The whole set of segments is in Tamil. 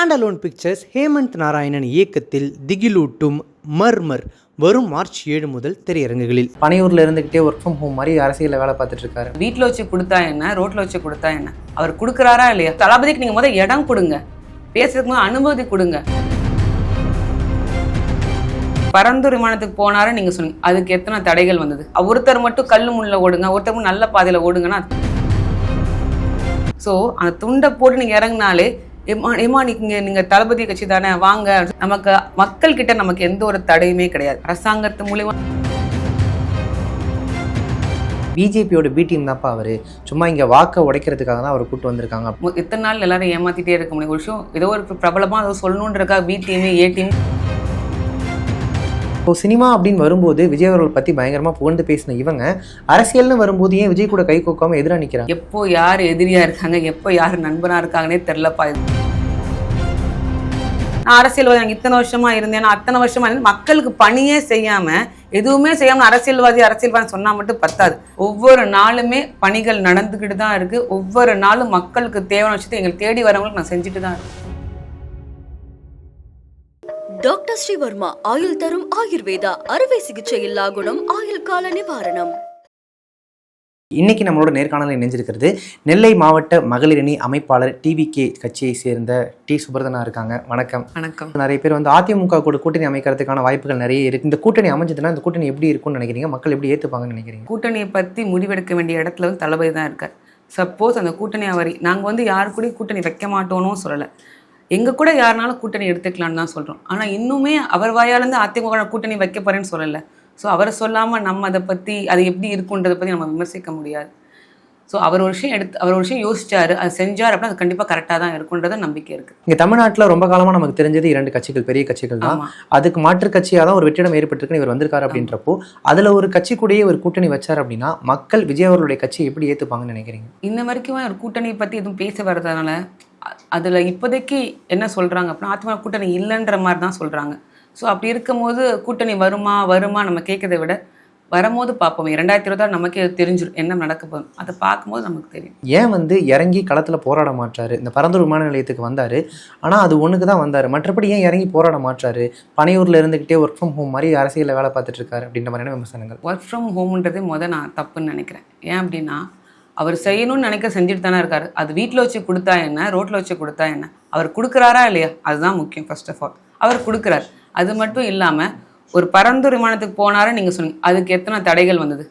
ஸ்டாண்டலோன் பிக்சர்ஸ் ஹேமந்த் நாராயணன் இயக்கத்தில் திகிலூட்டும் மர்மர் வரும் மார்ச் ஏழு முதல் திரையரங்குகளில். பனையூர்ல இருந்துகிட்டே ஒர்க் ஃப்ரம் ஹோம் மாதிரி அரசியலில் வேலை பார்த்துட்டு இருக்காரு. வீட்டில் வச்சு கொடுத்தா என்ன? ரோட்ல வச்சு கொடுத்தா என்ன? அவர் கொடுக்குறாரா இல்லையா? தளபதிக்கு நீங்க முதல் இடம் கொடுங்க. பேசுறதுக்கு அனுமதி கொடுங்க. பரந்தூர் விமானத்துக்கு போனாரு நீங்க சொன்னீங்க. அதுக்கு எத்தனை தடைகள் வந்தது? ஒருத்தர் மட்டும் கல்லு முள்ள ஓடுங்க ஒருத்தர் மட்டும் நல்ல பாதையில ஓடுங்கன்னா ஸோ அந்த துண்டை போட்டு நீங்க இறங்குனாலே ஏமா ஏமா நீங்க நீங்க தளபதி கட்சி தானே வாங்க. நமக்கு மக்கள் கிட்ட நமக்கு எந்த ஒரு தடையுமே கிடையாது. அரசாங்கத்து மூலியமா பிஜேபியோட பி டீம் தான்ப்பா அவரு. சும்மா இங்க வாக்கை உடைக்கிறதுக்காக தான் அவர் கூட்டு வந்திருக்காங்க. இத்தனை நாள் எல்லாரும் ஏமாத்திட்டே இருக்க முடியும். ஒரு விஷயம் ஏதோ ஒரு பிரபலமா ஏதோ சொல்லணுன்றக்கா பி டீம் ஏ டீம் இப்போ சினிமா அப்படின்னு வரும்போது விஜய் அவர்கள் பத்தி பயங்கரமா புகழ்ந்து பேசின இவங்க அரசியல்னு வரும்போது ஏன் விஜய் கூட கை கோக்காம எதிராக நிக்கிறாங்க? எப்போ யார் எதிரியா இருக்காங்க? எப்போ யார் நண்பனா இருக்காங்கன்னே தெரிலப்பா. இது அரசியல்வாதி எனக்கு இத்தனை வருஷமா இருந்தேன் நான் அத்தனை வருஷமா இருந்தேன். மக்களுக்கு பணியே செய்யாம எதுவுமே செய்யாம அரசியல்வாதி அரசியல்வாதி சொன்னா மட்டும் பத்தாது. ஒவ்வொரு நாளுமே பணிகள் நடந்துக்கிட்டு தான் இருக்கு. ஒவ்வொரு நாளும் மக்களுக்கு தேவையான விஷயத்தை எங்களை தேடி வரவங்களுக்கு நான் செஞ்சுட்டு தான் இருக்கேன். டாக்டர் ஸ்ரீவர்மா ஆயுள் தரும் ஆயுர்வேதா அறுவை சிகிச்சை இல்லா குணம் ஆயுள் கால நிவாரணம். இன்னைக்கு நம்மளோட நேர்காணலில் இணைஞ்சிருக்கிறது நெல்லை மாவட்ட மகளிர் அணி அமைப்பாளர் டிவிகே கட்சியை சேர்ந்த டி சுபர்தனா இருக்காங்க. வணக்கம். வணக்கம். நிறைய பேர் வந்து அதிமுக கூட கூட்டணி அமைக்கிறதுக்கான வாய்ப்புகள் நிறைய இருக்கு. இந்த கூட்டணி அமைஞ்சதுன்னா இந்த கூட்டணி எப்படி இருக்கும்னு நினைக்கிறீங்க? மக்கள் எப்படி ஏத்துப்பாங்கன்னு நினைக்கிறீங்க? கூட்டணியை பற்றி முடிவெடுக்க வேண்டிய இடத்துல வந்து தளபதி தான் இருக்கார். சப்போஸ் அந்த கூட்டணி அவர் நாங்கள் வந்து யாரு கூடயும் கூட்டணி வைக்க மாட்டோம்னும் சொல்லலை. எங்கள் கூட யாருனாலும் கூட்டணி எடுத்துக்கலாம்னு தான் சொல்கிறோம் ஆனால் இன்னுமே அவர் வாயாலேருந்து அதிமுக கூட்டணி வைக்க போறேன்னு சொல்லலை. ஸோ அவரை சொல்லாமல் நம்ம அதை பற்றி அது எப்படி இருக்குன்றதை பற்றி நம்ம விமர்சிக்க முடியாது. ஸோ அவர் ஒரு விஷயம் எடுத்து அவர் ஒரு விஷயம் யோசிச்சாரு அது செஞ்சார் அப்படின்னா அது கண்டிப்பாக கரெக்டாக தான் இருக்குன்றத நம்பிக்கை இருக்குது இங்க தமிழ்நாட்டுல ரொம்ப காலமா நமக்கு தெரிஞ்சது இரண்டு கட்சிகள் பெரிய கட்சிகள் தான். அதுக்கு மாற்று கட்சியாக தான் ஒரு வெற்றிடம் ஏற்பட்டிருக்குன்னு இவர் வந்திருக்காரு அப்படின்றப்போ அதுல ஒரு கட்சி கூடயே ஒரு கூட்டணி வச்சார் அப்படின்னா மக்கள் விஜய் அவர்களுடைய கட்சி எப்படி ஏத்துப்பாங்கன்னு நினைக்கிறீங்க? இன்ன வரைக்கும் ஒரு கூட்டணியை பற்றி எதுவும் பேச வர்றதுனால அதுல இப்போதைக்கு என்ன சொல்றாங்க அப்படின்னா அதிமுக கூட்டணி இல்லைன்ற மாதிரி தான் சொல்றாங்க. ஸோ அப்படி இருக்கும்போது கூட்டணி வருமா வருமா நம்ம கேட்கறதை விட வரும்போது பார்ப்போம். இரண்டாயிரத்தி இருபத்தாறு நமக்கே தெரிஞ்சிடும் என்ன நடக்க போகுது. அதை பார்க்கும்போது நமக்கு தெரியும். ஏன் வந்து இறங்கி களத்துல போராட மாட்டாரு? இந்த பரந்தூர் விமான நிலையத்துக்கு வந்தாரு. ஆனா அது ஒண்ணுக்கு தான் வந்தாரு. மற்றபடி ஏன் இறங்கி போராட மாட்டாரு? பனையூர்ல இருந்துகிட்டே ஒர்க் ஃப்ரம் ஹோம் மாதிரி அரசியல்ல வேலை பார்த்துட்டு இருக்காரு அப்படின்ற மாதிரியான விமர்சனங்கள். ஒர்க் ஃப்ரம் ஹோம்ன்றதே முத நான் தப்புன்னு நினைக்கிறேன். ஏன் அப்படின்னா அவர் செய்யணும்னு நினைக்க செஞ்சுட்டு தானே இருக்காரு. அது வீட்டில் வச்சு கொடுத்தா என்ன? ரோட்டில் வச்சு கொடுத்தா என்ன? அவர் கொடுக்குறாரா இல்லையா? அதுதான் முக்கியம் ஃபர்ஸ்ட் ஆஃப் ஆல் அவர் கொடுக்குறார். அது மட்டும் இல்லாமல் ஒரு பரந்தூர் விமானத்துக்கு போனாரு நீங்கள் சொன்னீங்க அதுக்கு எத்தனை தடைகள் வந்தது?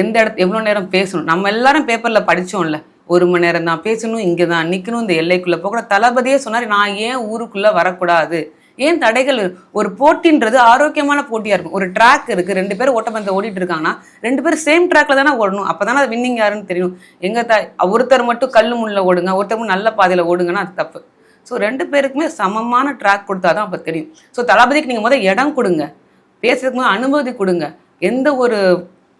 எந்த இடத்து எவ்வளோ நேரம் பேசணும்? நம்ம எல்லாரும் பேப்பரில் படித்தோம்ல ஒரு மணி நேரம் தான் பேசணும் இங்கே தான் நிற்கணும் இந்த எல்லைக்குள்ளே போகக்கூடாது. தளபதியே சொன்னார் நான் ஏன் ஊருக்குள்ளே வரக்கூடாது? ஏன் தடைகள் ஒரு போட்டின்றது ஆரோக்கியமான போட்டியாக இருக்கும். ஒரு ட்ராக் இருக்குது ரெண்டு பேர் ஓட்டப்பந்தயம் ஓடிட்டு இருக்காங்கன்னா ரெண்டு பேரும் சேம் ட்ராக்ல தானே ஓடணும். அப்போ தானே அது வின்னிங் யாருன்னு தெரியும். எங்கள் த ஒருத்தர் மட்டும் கல் முள்ள ஓடுங்க ஒருத்தர் நல்ல பாதையில் ஓடுங்கன்னா அது தப்பு. ஸோ ரெண்டு பேருக்குமே சமமான ட்ராக் கொடுத்தா தான் அப்போ தெரியும். ஸோ தளபதிக்கு நீங்கள் முதல் இடம் கொடுங்க. பேசுறதுக்கு முதல் அனுமதி கொடுங்க. எந்த ஒரு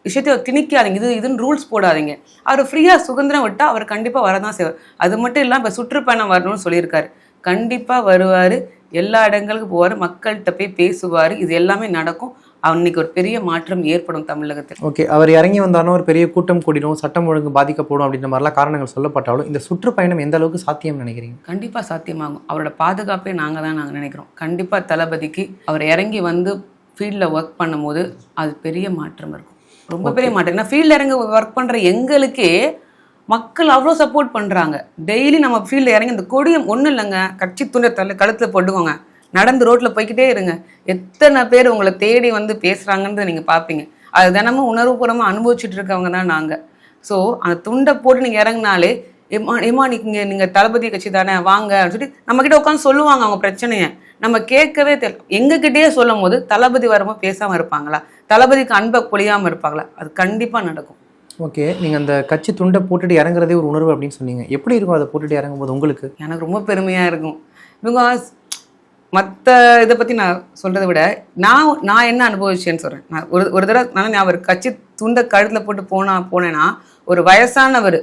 விஷயத்தையும் திணிக்காதீங்க. இது இதுன்னு ரூல்ஸ் போடாதீங்க. அவர் ஃப்ரீயாக சுதந்திரம் விட்டால் அவர் கண்டிப்பாக வரதான் செய்வார். அது மட்டும் இல்லாமல் இப்போ சுற்றுப்பயணம் வரணும்னு சொல்லியிருக்காரு. கண்டிப்பாக வருவார். எல்லா இடங்களுக்கும் போவார். மக்கள்கிட்ட போய் பேசுவார். இது எல்லாமே நடக்கும். அன்னைக்கு ஒரு பெரிய மாற்றம் ஏற்படும் தமிழகத்தில். ஓகே அவர் இறங்கி வந்தாலும் ஒரு பெரிய கூட்டம் கூடிடும் சட்டம் ஒழுங்கு பாதிக்கப்படும் அப்படின்ற மாதிரிலாம் காரணங்கள் சொல்லப்பட்டாலும் இந்த சுற்றுப்பயணம் எந்த அளவுக்கு சாத்தியம் நினைக்கிறீங்க? கண்டிப்பாக சாத்தியமாகும். அவரோட பாதுகாப்பே நாங்கள் தான் நாங்கள் நினைக்கிறோம். கண்டிப்பாக தளபதிக்கு அவர் இறங்கி வந்து ஃபீல்டில் ஒர்க் பண்ணும்போது அது பெரிய மாற்றம் இருக்கும். ரொம்ப பெரிய மாற்றம். ஏன்னா ஃபீல்டில் இறங்கி ஒர்க் பண்ணுற எங்களுக்கே மக்கள் அவ்வளோ சப்போர்ட் பண்ணுறாங்க டெய்லி நம்ம ஃபீல்டில் இறங்கி இந்த கொடியம் ஒன்றும் இல்லைங்க. கட்சி துண்டை தள்ள கழுத்தில் போட்டுக்கோங்க. நடந்து ரோட்டில் போய்க்கிட்டே இருங்க. எத்தனை பேர் உங்களை தேடி வந்து பேசுகிறாங்கன்றத நீங்கள் பார்ப்பீங்க அது தினமும் உணர்வுபூர்வமாக அனுபவிச்சுட்டு இருக்கவங்க தான் நாங்கள் ஸோ அந்த துண்டை போட்டு நீங்கள் இறங்குனாலே ஏமா ஏமா நீங்கள் நீங்கள் தளபதி கட்சி தானே வாங்க அப்படின்னு சொல்லி நம்மக்கிட்ட உட்காந்து சொல்லுவாங்க அவங்க பிரச்சனையை. நம்ம கேட்கவே தெரியல எங்ககிட்டயே சொல்லும் போது தளபதி வரும்போது பேசாமல் இருப்பாங்களா? தளபதிக்கு அன்பை பொழியாமல் இருப்பாங்களா? அது கண்டிப்பாக நடக்கும். ஓகே நீங்கள் அந்த கட்சி துண்டை போட்டுட்டு இறங்குறதே ஒரு உணர்வு அப்படின்னு சொன்னீங்க. எப்படி இருக்கும் அதை போட்டுட்டு இறங்கும்போது உங்களுக்கு? எனக்கு ரொம்ப பெருமையாக இருக்கும். இவங்க மற்ற இதை பற்றி நான் சொல்கிறத விட நான் நான் என்ன அனுபவிச்சேன்னு சொல்கிறேன் நான் ஒரு ஒரு தடவை நான் நான் கட்சி துண்டை கழுத்தில் போட்டு போனா போனேன்னா ஒரு வயசானவர்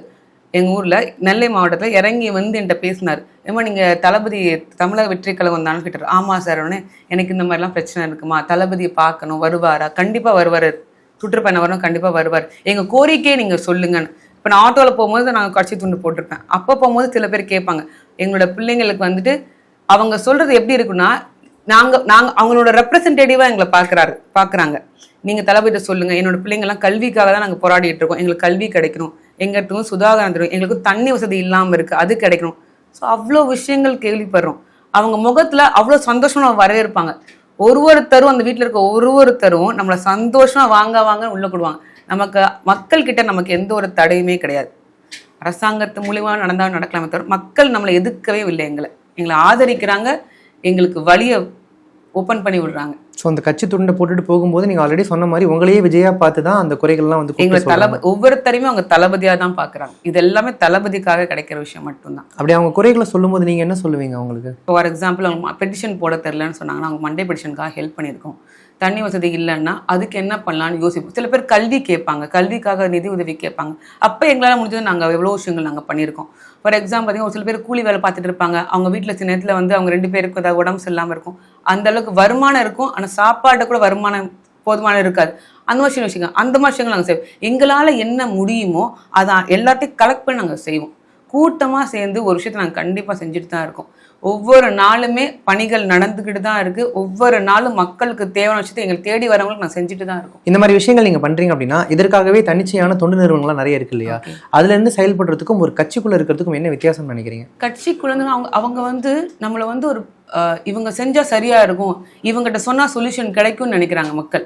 எங்கள் ஊரில் நெல்லை மாவட்டத்தில் இறங்கி வந்து என்கிட்ட பேசினார். ஏமா நீங்கள் தளபதி தமிழக வெற்றி கழகம் தானே கேட்டார். ஆமாம் சார் உடனே எனக்கு இந்த மாதிரிலாம் பிரச்சனை இருக்குமா? தளபதியை பார்க்கணும் வருவாரா? கண்டிப்பாக வருவார். சுற்றுப்பயணம் வரணும் கண்டிப்பாக வருவார். எங்கள் கோரிக்கையை நீங்கள் சொல்லுங்கன்னு. இப்போ நான் ஆட்டோவில் போகும்போது நாங்கள் கட்சி துண்டு போட்டிருப்பேன். அப்போ போகும்போது சில பேர் கேட்பாங்க. எங்களோட பிள்ளைங்களுக்கு வந்துட்டு அவங்க சொல்றது எப்படி இருக்குன்னா நாங்க நாங்க அவங்களோட ரெப்ரசன்டேட்டிவா எங்களை பாக்குறாரு பாக்குறாங்க நீங்க தளபதிட்ட சொல்லுங்க என்னோட பிள்ளைங்க எல்லாம் கல்விக்காக தான் நாங்க போராடிட்டு இருக்கோம். எங்களுக்கு கல்வி கிடைக்கணும். எங்கிட்டும் சுதாகரம் தரும். எங்களுக்கு தண்ணி வசதி இல்லாம இருக்கு அது கிடைக்கணும். ஸோ அவ்வளோ விஷயங்கள் கேள்விப்படுறோம். அவங்க முகத்துல அவ்வளோ சந்தோஷமா வரவேற்பாங்க. ஒரு ஒருத்தரும் அந்த வீட்டில் இருக்க ஒரு ஒருத்தரும் நம்மளை சந்தோஷமா வாங்க வாங்க உள்ள கொடுவாங்க நமக்கு மக்கள் கிட்ட நமக்கு எந்த ஒரு தடையுமே கிடையாது. அரசாங்கத்து மூலியமாக நடந்தாலும் நடக்கலாமே தவிர மக்கள் நம்மளை எதுக்கவே இல்லை எங்களை. எங்களை ஆதரிக்கிறாங்க எங்களுக்கு வழியை ஓப்பன் பண்ணி விடுறாங்க. ஸோ அந்த கட்சி துண்டை போட்டுட்டு போகும்போது நீங்க ஆல்ரெடி சொன்ன மாதிரி உங்களையே விஜயா பார்த்து தான் அந்த குறைகள்லாம் வந்து எங்களை. தளபதி ஒவ்வொருத்தரையுமே அவங்க தளபதியா தான் பாக்குறாங்க இது எல்லாமே தளபதிக்காக கிடைக்கிற விஷயம் மட்டும்தான். அப்படி அவங்க குறைகளை சொல்லும்போது நீங்க என்ன சொல்லுவீங்க அவங்களுக்கு? ஃபார் எக்ஸாம்பிள் அவங்க பெட்டிஷன் போட தெரிலன்னு சொன்னாங்கன்னா அவங்க மண்டே பெட்டிஷனுக்காக ஹெல்ப் பண்ணியிருக்கோம். தண்ணி வசதி இல்லைன்னா அதுக்கு என்ன பண்ணலாம்னு யோசிப்போம். சில பேர் கல்வி கேட்பாங்க. கல்விக்காக நிதி உதவி கேட்பாங்க. அப்போ எங்களால் முடிஞ்சது நாங்கள் எவ்வளோ விஷயங்கள் நாங்கள் பண்ணியிருக்கோம். ஃபார் எக்ஸாம்பிள் பார்த்தீங்கன்னா ஒரு சில பேர் கூலி வேலை பார்த்துட்டு இருப்பாங்க. அவங்க வீட்டில் சில நேரத்தில் வந்து அவங்க ரெண்டு பேருக்கு ஏதாவது உடம்பு சரியில்லாமல் இருக்கும். அந்த அளவுக்கு வருமானம் இருக்கும். ஆனால் சாப்பாடு கூட வருமானம் போதுமான இருக்காது. அந்த மாதிரி விஷயங்கள் அந்த மாதிரி விஷயங்கள் நாங்கள் செய்வோம். எங்களால் என்ன முடியுமோ அதை எல்லாத்தையும் கலெக்ட் பண்ணி நாங்கள் செய்வோம். கூட்டமாக சேர்ந்து ஒரு விஷயத்தை நாங்கள் கண்டிப்பாக செஞ்சுட்டு தான் இருக்கோம். ஒவ்வொரு நாளுமே பணிகள் நடந்துக்கிட்டு தான் இருக்கு. ஒவ்வொரு நாளும் மக்களுக்கு தேவையான விஷயத்தை எங்களுக்கு தேடி வரவங்களுக்கு நான் செஞ்சுட்டு தான் இருக்கோம். இந்த மாதிரி விஷயங்கள் நீங்க பண்றீங்க அப்படின்னா இதற்காகவே தன்னிச்சையான தொண்டு நிறுவனங்கள்லாம் நிறைய இருக்கு இல்லையா? Okay. அதுல இருந்து செயல்படுறதுக்கும் ஒரு கட்சிக்குள்ள இருக்கிறதுக்கும் என்ன வித்தியாசம் நினைக்கிறீங்க? கட்சி குழந்தைங்க அவங்க அவங்க வந்து நம்மளை வந்து ஒரு இவங்க செஞ்சா சரியா இருக்கும். இவங்ககிட்ட சொன்னா சொல்யூஷன் கிடைக்கும்னு நினைக்கிறாங்க மக்கள்.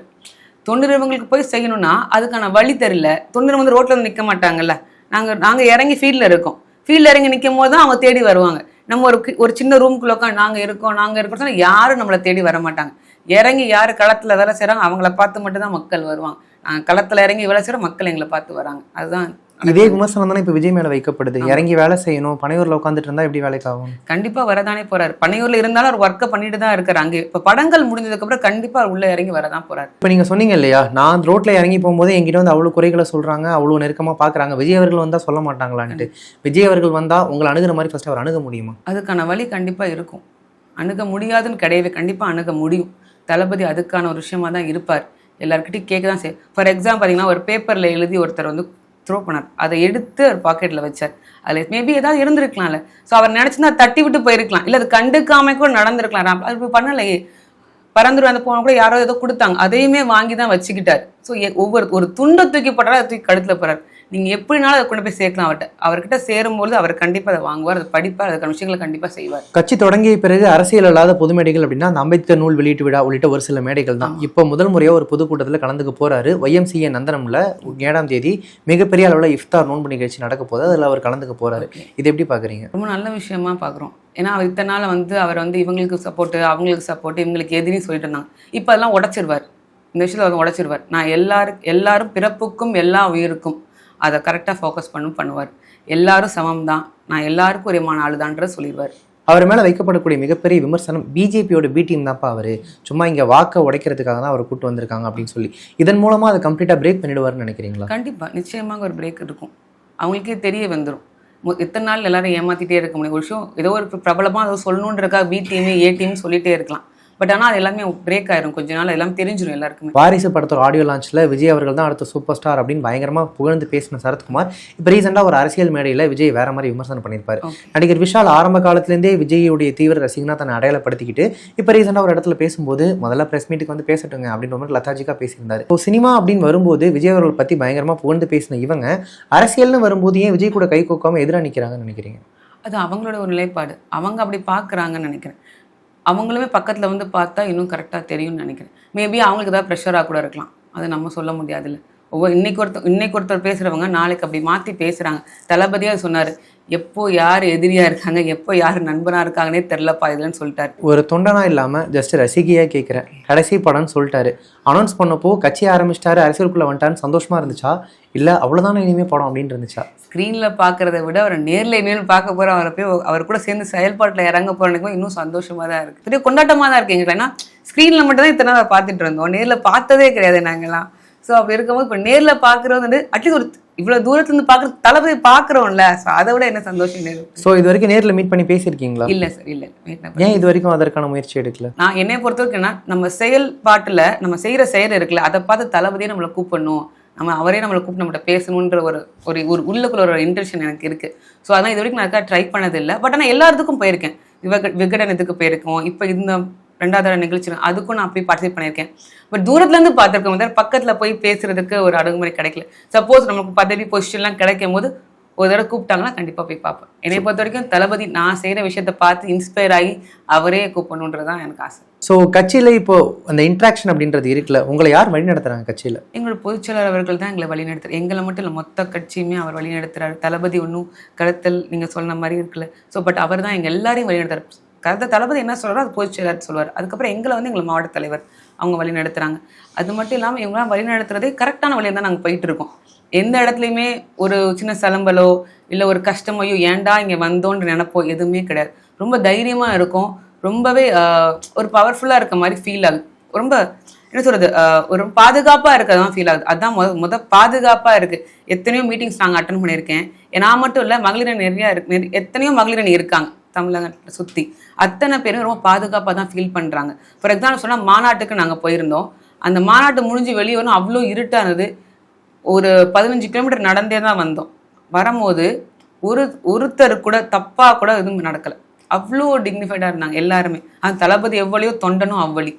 தொண்டுநிறுவனங்களுக்கு போய் செய்யணும்னா அதுக்கான வழி தெரியல. தொண்டு வந்து ரோட்ல வந்து நிக்க மாட்டாங்கல்ல. நாங்க நாங்க இறங்கி ஃபீல்ட்ல இருக்கோம். ஃபீல்ட்ல இறங்கி நிற்கும் போது தான் அவங்க தேடி வருவாங்க. நம்ம ஒரு ஒரு சின்ன ரூம்குள்ளே உட்காந்து நாங்க இருக்கோம் நாங்கள் இருக்கோம் சொன்னால் யாரும் நம்மளை தேடி வர மாட்டாங்க. இறங்கி யார் களத்துல வேலை செய்றாங்க அவங்கள பார்த்து மட்டும்தான் மக்கள் வருவாங்க. நாங்கள் களத்துல இறங்கி வேலை செய்யறோம் மக்கள் எங்களை பார்த்து வராங்க. அதுதான் இதே விமர்சனம் தானே இப்ப விஜய் மேல வைக்கப்படுது? இறங்கி வேலை செய்யணும் பனையூர்ல உட்காந்துட்டு இருந்தா எப்படி வேலைக்கு ஆகும்? கண்டிப்பா வரதானே போறாரு. பனையூர்ல இருந்தாலும் அவர் ஒர்க்கை பண்ணிட்டு தான் இருக்காரு. அங்கே இப்ப படங்கள் முடிஞ்சதுக்கு அப்புறம் கண்டிப்பா உள்ள இறங்கி வரதான் போறாரு. இப்ப நீங்க சொன்னீங்க இல்லையா நான் ரோட்ல இறங்கி போகும்போது என்கிட்ட வந்து அவ்வளவு குறைகளை சொல்றாங்க அவ்வளவு நெருக்கமா பாக்குறாங்க. விஜய் அவர்கள் வந்தா சொல்ல மாட்டாங்களான்ட்டு. விஜய் அவர்கள் வந்தா உங்களை அணுகுற மாதிரி ஃபர்ஸ்ட் அவர் அணுக முடியுமா? அதுக்கான வழி கண்டிப்பா இருக்கும். அணுக முடியாதுன்னு கிடையவே கண்டிப்பா அணுக முடியும். தளபதி அதுக்கான ஒரு விஷயமா தான் இருப்பார். எல்லாருக்கிட்டையும் கேட்க தான் செய்யும். ஃபார் எக்ஸாம்பிள் பார்த்தீங்கன்னா ஒரு பேப்பர்ல எழுதி ஒருத்தர் வந்து த்ரோ பண்ணார். அதை எடுத்து அவர் பாக்கெட்ல வச்சார். அதுல மேபி ஏதாவது இருந்திருக்கலாம்ல. ஸோ அவர் நினைச்சிருந்தா தட்டி விட்டு போயிருக்கலாம். இல்ல அது கண்டுக்காம கூட நடந்திருக்கலாம். அது பண்ணலையே. பறந்துரு அந்த போன கூட யாரோ ஏதோ கொடுத்தாங்க. அதையுமே வாங்கி தான் வச்சுக்கிட்டார். ஸோ ஒவ்வொரு ஒரு துண்டை தூக்கி போட்டாலும் அதை தூக்கி கழுத்துல போறாரு. நீங்க எப்படினாலும் அதை கொண்டு போய் சேர்க்கலாம் அவர்கிட்ட. அவர்கிட்ட சேரும்போது அவர் கண்டிப்பா அதை வாங்குவார் அதை படிப்பார் அதுக்கான விஷயங்களை கண்டிப்பா செய்வார். கட்சி தொடங்கிய பிறகு அரசியல் அல்லாத பொது மேடைகள் அப்படின்னா அந்த அம்பேத்கர் நூல் வெளியீட்டு விழா உள்ளிட்ட ஒரு சில மேடைகள் தான். இப்போ முதல் முறையா ஒரு பொதுக்கூட்டத்தில் கலந்துக்க போறாரு. ஒய்எம்சிஏ நந்தனம்ல ஏழாம் தேதி மிகப்பெரிய அளவில் இஃப்தார் நோன்பு நிகழ்ச்சி நடக்க போகுது. அதில் அவர் கலந்துக்க போறாரு. இது எப்படி பாக்குறீங்க? ரொம்ப நல்ல விஷயமா பார்க்குறோம் ஏன்னா அவர் இத்தனை நாள் வந்து அவர் வந்து இவங்களுக்கு சப்போர்ட் அவங்களுக்கு சப்போர்ட் இவங்களுக்கு எதிரின்னு சொல்லிட்டு இருந்தாங்க. இப்போ அதெல்லாம் உடைச்சிருவார். இந்த விஷயத்தில் அவர் உடைச்சிருவார். நான் எல்லாரும் எல்லாரும் பிறப்புக்கும் எல்லா உயிருக்கும் அதை கரெக்டாக ஃபோக்கஸ் பண்ணும் பண்ணுவார். எல்லாரும் சமம் தான் நான் எல்லாருக்கும் ஒரேமான ஆளுதான்ற சொல்லிடுவார். அவர் மேல வைக்கப்படக்கூடிய மிகப்பெரிய விமர்சனம் பிஜேபியோட பி டீம் தான்ப்பா அவரு. சும்மா இங்க வாக்க உடைக்கிறதுக்காக தான் அவர் கூட்டு வந்திருக்காங்க அப்படின்னு சொல்லி. இதன் மூலமா அதை கம்ப்ளீட்டா பிரேக் பண்ணிடுவாருன்னு நினைக்கிறீங்களா? கண்டிப்பா. நிச்சயமாக ஒரு பிரேக் இருக்கும். அவங்களுக்கே தெரிய வந்துடும் இத்தனை நாள் எல்லாரும் ஏமாத்திட்டே இருக்க முடியும். ஒரு விஷயம் ஏதோ ஒரு பிரபலமாக ஏதோ சொல்லணுன்றக்காக பி டீம் ஏ டீம் சொல்லிட்டே இருக்கலாம். பட் ஆனால் அது எல்லாமே பிரேக் ஆயிரும். கொஞ்ச நாள் எல்லாம் தெரிஞ்சிடும் எல்லாருக்குமே. வாரிசு படத்தோட ஆடியோ லான்ச்ல விஜய் அவர்கள் தான் அடுத்த சூப்பர் ஸ்டார் அப்படின்னு பயங்கரமா புகழ்ந்து பேசின சரத்குமார். இப்போ ரீசெண்டாக ஒரு அரசியல் மேடையில விஜய் வேற மாதிரி விமர்சனம் பண்ணியிருப்பாரு. நடிகர் விஷால் ஆரம்ப காலத்திலேருந்தே விஜயுடைய தீவிர ரசிகனா தன்னை அடையாளப்படுத்திக்கிட்டு இப்போ ரீசெண்டாக ஒரு இடத்துல பேசும்போது முதல்ல பிரஸ் மீட்டுக்கு வந்து பேசட்டுங்க அப்படின்ற மாதிரி லத்தாஜிக்கா பேசியிருந்தாரு. இப்போ சினிமா அப்படின்னு வரும்போது விஜய் அவர்கள் பத்தி பயங்கரமா புகழ்ந்து பேசின இவங்க அரசியல்னு வரும்போது ஏன் விஜய் கூட கை கோக்காம எதிராக நிக்கிறாங்கன்னு நினைக்கிறீங்க? அது அவங்களோட ஒரு நிலைப்பாடு. அவங்க அப்படி பார்க்குறாங்கன்னு நினைக்கிறேன். அவங்களுமே பக்கத்தில் வந்து பார்த்தா இன்னும் கரெக்டாக தெரியும்னு நினைக்கிறேன். மேபி அவங்களுக்கு ஏதாவது ப்ரெஷராக கூட இருக்கலாம். அது நம்ம சொல்ல முடியாதுல்ல. ஒவ்வொரு இன்னைக்கு ஒருத்தர் இன்னைக்கு ஒருத்தர் பேசுகிறவங்க நாளைக்கு அப்படி மாற்றி பேசுகிறாங்க தளபதியாக சொன்னார் எப்போ யார் எதிரியாக இருக்காங்க எப்போ யார் நண்பனாக இருக்காங்கன்னே தெரிலப்பா இதுலன்னு சொல்லிட்டாரு. ஒரு தொண்டனா இல்லாம ஜஸ்ட் ரசிகையா கேட்குறேன் கடைசி படம்னு சொல்லிட்டாரு. அனௌன்ஸ் பண்ணப்போ கட்சி ஆரம்பிச்சிட்டாரு அரசியலுக்குள்ள வந்துட்டான்னு சந்தோஷமா இருந்துச்சா? இல்ல அவ்வளவுதானே இனிமே படம் அப்படின்னு இருந்துச்சா? ஸ்க்ரீனில் பார்க்குறத விட அவரை நேரில் இனிமேல் பார்க்க போகிறோம் அவரை போய் அவர் கூட சேர்ந்து செயல்பாட்டில் இறங்க போகிறனுக்கும் இன்னும் சந்தோஷமாக தான் இருக்குது பெரிய கொண்டாட்டமாக தான் இருக்கு எங்களுக்கு. ஏன்னா ஸ்க்ரீனில் மட்டும் தான் இத்தனை பார்த்துட்டு இருந்தோம். நேரில் பார்த்ததே கிடையாது நாங்கெல்லாம். ஸோ அப்படி இருக்கும்போது இப்போ நேரில் பார்க்குறது வந்து அட்லீஸ்ட் ஒரு இவ்வளோ தூரத்துலேருந்து பார்க்குறது தளபதி பார்க்குறோம்ல ஸோ அதை விட என்ன சந்தோஷம் சோ இது வரைக்கும் நேர்ல மீட் பண்ணி பேசியிருக்கீங்களா? இல்லை சார் இல்லை. ஏன் இது வரைக்கும் அதற்கான முயற்சி எடுக்கல? நான் என்னை பொறுத்த வரைக்கும் என்ன நம்ம செயல்பாட்டில் நம்ம செய்கிற செயல் இருக்குல்ல அதை பார்த்து தளபதியே நம்மளை கூப்பிடணும். நம்ம அவரே நம்மளை கூப்பிட்டு நம்மகிட்ட பேசணுன்ற ஒரு ஒரு ஒரு உள்ளுக்குள்ள ஒரு இன்டென்ஷன் எனக்கு இருக்குது ஸோ அதான் இது வரைக்கும் நான் ட்ரை பண்ணதில்லை. பட் ஆனால் எல்லாத்துக்கும் போயிருக்கேன். விவக விகடனத்துக்கு போயிருக்கோம். இப்போ இந்த ரெண்டாவது தடவை நிகழ்ச்சி அதுக்கும் நான் போய் பார்ட்டிசிபேட் பண்ணியிருக்கேன். பட் தூரத்துல இருந்து பார்த்துருக்கோம் வந்து பக்கத்துல போய் பேசுறதுக்கு ஒரு அணுகுமுறை கிடைக்கல. சப்போஸ் நமக்கு பதவி பொசிஷன்லாம் கிடைக்கும் போது ஒரு தடவை கூப்பிட்டாங்கன்னா கண்டிப்பா போய் பார்ப்பேன். என்னை பொறுத்த வரைக்கும் தளபதி நான் செய்யற விஷயத்த பார்த்து இன்ஸ்பயர் ஆகி அவரே கூப்பிடணுன்றது தான் எனக்கு ஆசை. ஸோ கட்சியில் இப்போ அந்த இன்ட்ராக்ஷன் அப்படின்றது இருக்குல்ல உங்களை யார் வழி நடத்துறாங்க கட்சியில்? எங்களோட பொதுச்செயலாளர் அவர்கள் தான் எங்களை வழிநடத்துறாரு. எங்களை மட்டும் இல்லை மொத்த கட்சியுமே அவர் வழிநடத்துறாரு. தளபதி ஒன்றும் கருத்தல் நீங்க சொன்ன மாதிரி இருக்குல்ல. ஸோ பட் அவர் தான் எங்க எல்லாரையும் வழிநடத்துறாரு. கருத்த தளபதி என்ன சொல்றாரோ அது பொதுச்செயலாளர் சொல்லுவார். அதுக்கப்புறம் எங்களை வந்து எங்களை மாவட்ட தலைவர் அவங்க வழி நடத்துறாங்க. அது மட்டும் இல்லாமல் இவங்களாம் வழி நடத்துறதே கரெக்டான வழியில் தான் நாங்கள் போயிட்டு இருக்கோம். எந்த இடத்துலையுமே ஒரு சின்ன சலம்பலோ இல்லை ஒரு கஷ்டமையோ ஏன்டா இங்கே வந்தோன்ற நினப்போ எதுவுமே கிடையாது. ரொம்ப தைரியமாக இருக்கும். ரொம்பவே ஒரு பவர்ஃபுல்லாக இருக்க மாதிரி ஃபீல் ஆகுது. ரொம்ப என்ன சொல்றது ஒரு ஒரு பாதுகாப்பா இருக்கதான் ஃபீல் ஆகுது. அதான் முத முத பாதுகாப்பாக இருக்கு. எத்தனையோ மீட்டிங்ஸ் நாங்கள் அட்டன் பண்ணியிருக்கேன். நான் மட்டும் இல்லை மகளிர் நிறையா இருக்கு. நிறைய- எத்தனையோ மகளிரணி இருக்காங்க. தமிழகத்தில் சுற்றி அத்தனை பேரும் ரொம்ப பாதுகாப்பாக தான் ஃபீல் பண்ணுறாங்க ஃபார் எக்ஸாம்பிள் சொன்னால் மாநாட்டுக்கு நாங்கள் போயிருந்தோம். அந்த மாநாட்டு முடிஞ்சு வெளியே வரும் அவ்வளோ இருட்டாக இருந்தது. ஒரு பதினஞ்சு கிலோமீட்டர் நடந்தே தான் வந்தோம். வரும்போது ஒரு ஒருத்தர் கூட தப்பாக கூட எதுவும் நடக்கலை. அவ்வளோ டிக்னிஃபைடாக இருந்தாங்க எல்லாருமே. அந்த தளபதி எவ்வளியோ தொண்டனும் அவ்வளி.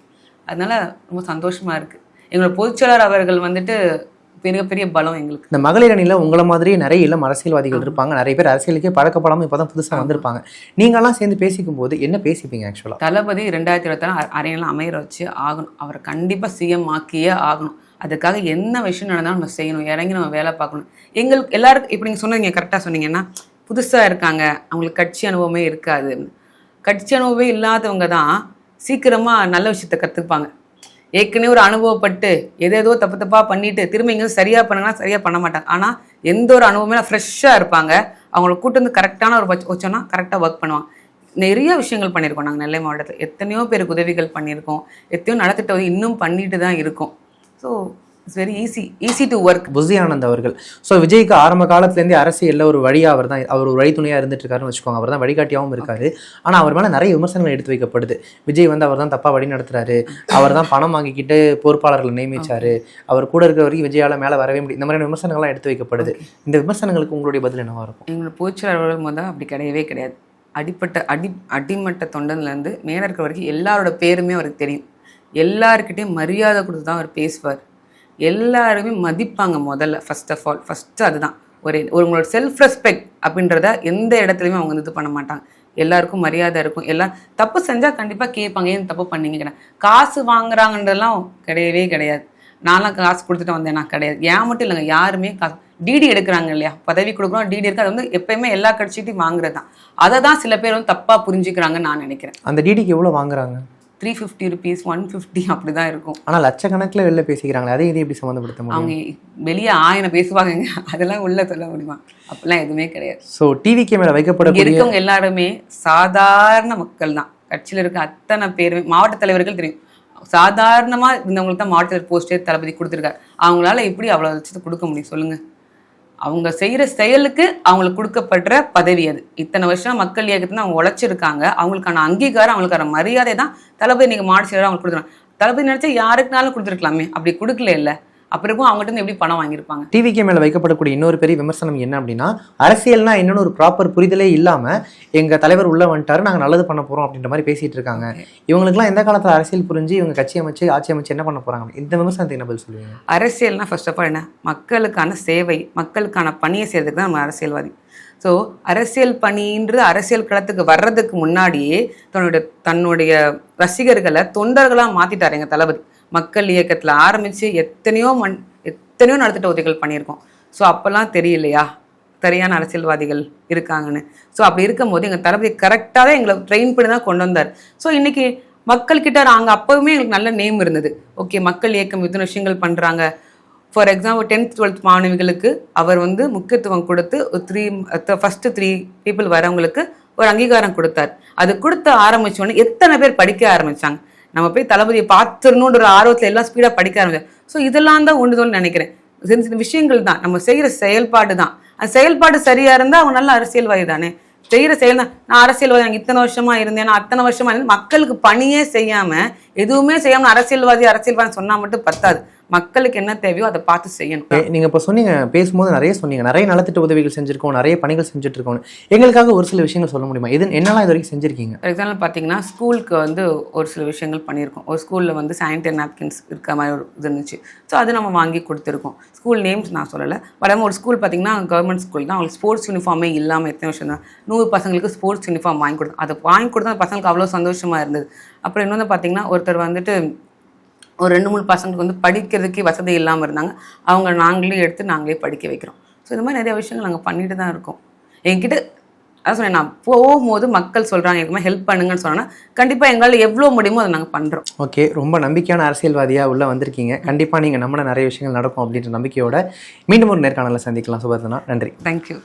அதனால ரொம்ப சந்தோஷமாக இருக்குது எங்களோட பொதுச்செயலாளர் அவர்கள் வந்துட்டு பெரிய பெரிய பலம் எங்களுக்கு. இந்த மகளிர் அணியில் உங்களை மாதிரி நிறைய இளம் அரசியல்வாதிகள் இருப்பாங்க. நிறைய பேர் அரசியலுக்கே பழக்கப்படாமல் இப்போ தான் புதுசாக வந்திருப்பாங்க. நீங்களாம் சேர்ந்து பேசிக்கும் போது என்ன பேசிப்பீங்க ஆக்சுவலாக தளபதி ரெண்டாயிரத்தி இருபத்தாறு அரையெல்லாம் அமையற வச்சு ஆகணும். அவரை கண்டிப்பாக சிஎம் ஆக்கியே ஆகணும். அதுக்காக என்ன விஷயம் நடந்தாலும் நம்ம செய்யணும். இறங்கி நம்ம வேலை பார்க்கணும். எங்களுக்கு எல்லாருக்கும் இப்போ நீங்கள் சொன்னீங்க கரெக்டாக சொன்னீங்கன்னா புதுசாக இருக்காங்க. அவங்களுக்கு கட்சி அனுபவமே இருக்காது. கட்சி அனுபவமே இல்லாதவங்க தான் சீக்கிரமாக நல்ல விஷயத்தை கற்றுப்பாங்க ஏற்கனவே ஒரு அனுபவப்பட்டு எதேதோ தப்பு தப்பாக பண்ணிட்டு திரும்ப இங்கே சரியாக பண்ணுங்கன்னா சரியாக பண்ண மாட்டாங்க. ஆனால் எந்த ஒரு அனுபவமே ஃப்ரெஷ்ஷாக இருப்பாங்க. அவங்கள கூட்டு வந்து கரெக்டான ஒரு பட்ச- வச்சோன்னா கரெக்டாக ஒர்க் பண்ணுவாங்க. நிறைய விஷயங்கள் பண்ணியிருக்கோம் நாங்கள் நெல்லை மாவட்டத்தில். எத்தனையோ பேருக்கு உதவிகள் பண்ணியிருக்கோம். எத்தனையோ நடத்திட்ட வந்து இன்னும் பண்ணிட்டு தான் இருக்கோம். So it's very easy easy to work புசி ஆனந்த் அவர்கள். ஸோ விஜய்க்கு ஆரம்ப காலத்துலேருந்தே அரசியலில் ஒரு வழியா அவர் தான் அவர் ஒரு வழித்துணையாக இருந்துட்டு இருக்காருன்னு வச்சுக்கோங்க. அவர் தான் வழிகாட்டியாகவும் இருக்காரு. ஆனால் அவர் மேலே நிறைய விமர்சனங்கள் எடுத்து வைக்கப்படுது. விஜய் வந்து அவர் தான் தப்பாக வழி நடத்துறாரு. அவர் தான் பணம் வாங்கிக்கிட்டு பொறுப்பாளர்களை நியமிச்சாரு. அவர் கூட இருக்கிற வரைக்கும் விஜயால மேலே வரவே முடியும் இந்த மாதிரியான விமர்சனங்கள்லாம் எடுத்து வைக்கப்படுது இந்த விமர்சனங்களுக்கு உங்களுடைய பதில் என்னவா இருக்கும்? எங்களோட பொதுச்செயலாளர்கள் முதல் அப்படி கிடையவே கிடையாது. அடிப்பட்ட அடி அடிமட்ட தொண்டன்லேருந்து மேலே இருக்கிற வரைக்கும் எல்லாரோட பேருமே அவருக்கு தெரியும். எல்லாருக்கிட்டையும் மரியாதை கொடுத்து தான் அவர் பேசுவார். எல்லாருமே மதிப்பாங்க முதல்ல ஃபர்ஸ்ட் ஆஃப் ஆல் ஃபஸ்ட்டு அதுதான். ஒரு ஒரு உங்களோட செல்ஃப் ரெஸ்பெக்ட் அப்படின்றத எந்த இடத்துலையுமே அவங்க வந்து இது பண்ண மாட்டாங்க. எல்லாருக்கும் மரியாதை இருக்கும். எல்லாம் தப்பு செஞ்சால் கண்டிப்பாக கேட்பாங்க. ஏன் தப்பு பண்ணீங்க காசு வாங்குறாங்கன்றதெல்லாம் கிடையவே கிடையாது. நான்லாம் காசு கொடுத்துட்டு வந்தேன் நான் கிடையாது. ஏன் மட்டும் இல்லைங்க யாருமே காசு டிடி எடுக்கிறாங்க இல்லையா? பதவி கொடுக்குறோம் டிடி இருக்கு அது வந்து எப்பயுமே எல்லா கட்சிகிட்டையும் வாங்குறது தான் அதை தான் சில பேர் வந்து தப்பாக புரிஞ்சுக்கிறாங்கன்னு நான் நினைக்கிறேன். அந்த டிடிக்கு எவ்வளோ வாங்குறாங்க? Three fifty rupees one fifty அப்படி தான் இருக்கும். ஆனால் லட்சக்கணக்கில் வெளில பேசிக்கிறாங்களே அதை இது எப்படி சம்மந்தப்படுத்த முடியும்? அவங்க வெளியே ஆயிரம் பேசுவாங்கங்க. அதெல்லாம் உள்ள சொல்ல முடியுமா? அப்படிலாம் எதுவுமே கிடையாது. ஸோ டிவிக்கு மேலே இங்க வைக்கப்படக்கூடிய இருக்கவங்க எல்லாருமே சாதாரண மக்கள் தான் கட்சியில இருக்க அத்தனை பேருமே மாவட்ட தலைவர்கள் தெரியும். சாதாரணமா இருந்தவங்களுக்கு தான் மாவட்ட போஸ்டே தளபதி கொடுத்துருக்காரு. அவங்களால எப்படி அவ்வளவு லட்சத்தை கொடுக்க முடியும்? சொல்லுங்க. அவங்க செய்யற செயலுக்கு அவங்களுக்கு கொடுக்கப்படுற பதவி அது. இத்தனை வருஷம் மக்கள் இயக்கத்தில் அவங்க உழைச்சிருக்காங்க. அவங்களுக்கான அங்கீகாரம் அவங்களுக்கான மரியாதை தான் தளபதி நீங்க மாடு செயலர் அவங்களுக்கு கொடுத்துருக்காங்க. தளபதி நினைச்சா யாருக்குனாலும் கொடுத்துருக்கலாமே. அப்படி கொடுக்கல இல்லை. அப்புறம் அவங்ககிட்ட இருந்து எப்படி பணம் வாங்கியிருப்பாங்க? டிவிக்கு மேலே வைக்கப்படக்கூடிய இன்னொரு பெரிய விமர்சனம் என்ன அப்படின்னா அரசியல்னா என்னன்னு ஒரு ப்ராப்பர் புரிதலே இல்லாமல் எங்கள் தலைவர் உள்ள வந்துட்டாரு நாங்கள் நல்லது பண்ண போகிறோம் அப்படின்ற மாதிரி பேசிட்டு இருக்காங்க. இவங்களுக்குலாம் எந்த காலத்தில் அரசியல் புரிஞ்சு இவங்க கட்சி அமைச்சு ஆட்சி அமைச்சு என்ன பண்ண போகிறாங்க இந்த விமர்சனத்தை என்ன பதில் சொல்லுவீங்க? அரசியல்னா ஃபர்ஸ்ட் ஆஃப் ஆல் என்ன? மக்களுக்கான சேவை மக்களுக்கான பணியை செய்யறதுக்கு தான் நம்ம அரசியல்வாதி. ஸோ அரசியல் பணின்றது அரசியல் களத்துக்கு வர்றதுக்கு முன்னாடியே தன்னுடைய தன்னுடைய ரசிகர்களை தொண்டர்களாக மாற்றிட்டார் எங்கள் தளபதி. மக்கள் இயக்கத்தில் ஆரம்பித்து எத்தனையோ மண் எத்தனையோ நலத்திட்ட உதவிகள் பண்ணியிருக்கோம். ஸோ அப்போல்லாம் தெரியலையா? சரியான அரசியல்வாதிகள் இருக்காங்கன்னு. ஸோ அப்படி இருக்கும்போது எங்கள் தளபதி கரெக்டாக தான் எங்களை ட்ரெயின் பண்ணி தான் கொண்டு வந்தார். ஸோ இன்னைக்கு மக்கள்கிட்ட நாங்கள் அப்போவுமே எங்களுக்கு நல்ல நேம் இருந்தது. ஓகே மக்கள் இயக்கம் இத்தனை விஷயங்கள் பண்ணுறாங்க ஃபார் எக்ஸாம்பிள் டென்த் டுவெல்த் மாணவிகளுக்கு அவர் வந்து முக்கியத்துவம் கொடுத்து த்ரீ ஃபஸ்ட்டு த்ரீ பீப்புள் வரவங்களுக்கு ஒரு அங்கீகாரம் கொடுத்தார். அது கொடுத்து ஆரம்பிச்ச எத்தனை பேர் படிக்க ஆரம்பித்தாங்க நம்ம போய் தளபதியை பார்த்துடணுன்ற ஒரு ஆர்வத்தில் எல்லாம் ஸ்பீடாக படிக்க ஆரம்பிச்சு ஸோ இதெல்லாம் தான் உண்டுதோன்னு நினைக்கிறேன். சின்ன சின்ன விஷயங்கள் தான். நம்ம செய்கிற செயல்பாடு தான். அந்த செயல்பாடு சரியாக இருந்தால் அவங்க நல்ல அரசியல்வாதி தானே. செய்கிற செயல் தான். நான் அரசியல்வாதி நான் இத்தனை வருஷமாக இருந்தேன் நான் அத்தனை வருஷமாக இருந்தேன். மக்களுக்கு பணியே செய்யாமல் எதுவுமே செய்யாமல் அரசியல்வாதி அரசியல்வாதி சொன்னால் மட்டும் பத்தாது. மக்களுக்கு என்ன தேவையோ அதை பார்த்து செய்யணும். நீங்க இப்போ சொன்னீங்க பேசும்போது நிறைய சொன்னீங்க. நிறைய நலத்திட்ட உதவிகள் செஞ்சிருக்கோம் நிறைய பணிகள் செஞ்சுட்டு இருக்கோம் எங்களுக்காக ஒரு சில விஷயங்கள் சொல்ல முடியுமா? இது என்னெல்லாம் இது வரைக்கும் செஞ்சிருக்கீங்க? ஃபார் எக்ஸாம்பிள் பார்த்தீங்கன்னா ஸ்கூலுக்கு வந்து ஒரு சில விஷயங்கள் பண்ணியிருக்கோம். ஒரு ஸ்கூலில் வந்து சானிடரி நாப்கின்ஸ் இருக்க மாதிரி ஒரு இது இருந்துச்சு. ஸோ அது நம்ம வாங்கி கொடுத்துருக்கோம். ஸ்கூல் நேம்ஸ் நான் சொல்லலை. பட் ஒரு ஸ்கூல் பார்த்தீங்கன்னா கவர்மெண்ட் ஸ்கூல் தான். அவங்களுக்கு ஸ்போர்ட்ஸ் யூனிஃபார்மே இல்லாமல் எத்தனை வருஷம் தான்? நூறு பசங்களுக்கு ஸ்போர்ட்ஸ் யூனிஃபார்ம் வாங்கி கொடுத்தோம். அதை வாங்கி கொடுத்தா அந்த பசங்களுக்கு அவ்வளோ சந்தோஷமாக இருந்தது. அப்புறம் இன்னொன்று பார்த்தீங்கன்னா ஒருத்தர் வந்துட்டு ஒரு ரெண்டு மூணு பசங்களுக்கு வந்து படிக்கிறதுக்கே வசதி இல்லாமல் இருந்தாங்க. அவங்க நாங்களே எடுத்து நாங்களே படிக்க வைக்கிறோம். ஸோ இந்த மாதிரி நிறைய விஷயங்கள் நாங்கள் பண்ணிட்டு தான் இருக்கோம். என்கிட்ட அதான் சொன்னேன் நான் போகும்போது மக்கள் சொல்கிறாங்க மாதிரி ஹெல்ப் பண்ணுங்கன்னு சொன்னா கண்டிப்பாக எங்களால் எவ்வளோ முடியுமோ அதை நாங்கள் பண்ணுறோம் ஓகே ரொம்ப நம்பிக்கையான அரசியல்வாதியா உள்ள வந்திருக்கீங்க. கண்டிப்பா நீங்க நம்மள நிறைய விஷயங்கள் நடக்கும் அப்படின்ற நம்பிக்கையோட மீண்டும் ஒரு நேர்காணல சந்திக்கலாம். சுபர்தனா நன்றி. தேங்க்யூ